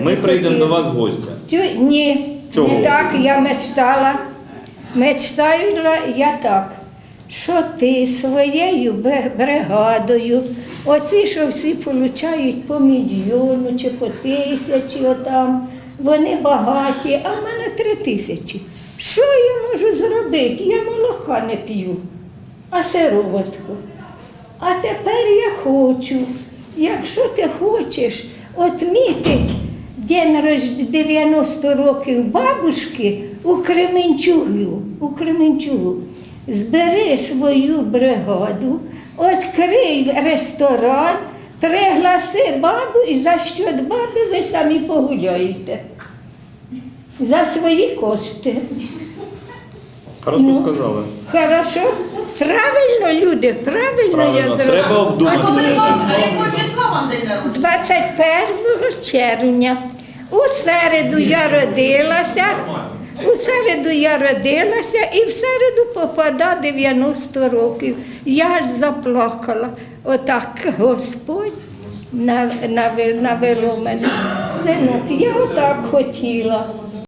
Ми прийдемо до вас в гості. Тю- Ні, Чого? не так я мечтала. Мечтала я так, що ти своєю бригадою, оці, що всі получають по мільйону чи по тисячі отам, вони багаті, а в мене три тисячі. Що я можу зробити? Я молока не п'ю, а сироватку. А тепер я хочу, якщо ти хочеш отмітить день рож- 90 років бабушки у Кременчугу, у Кременчугу, збери свою бригаду, відкрий ресторан, пригласи бабу і за счет баби ви самі погуляєте. За свої кошти. Хорошо Ну. сказали. Хорошо? Правильно, люди, правильно, я Правильно, зробила. треба обдумати. А коли вам, а якого числа вам день народження? 21 червня. У середу я родилася. У середу я родилася і в середу попада 90 років. Я заплакала. Отак Господь навело мене. Синок, я отак хотіла.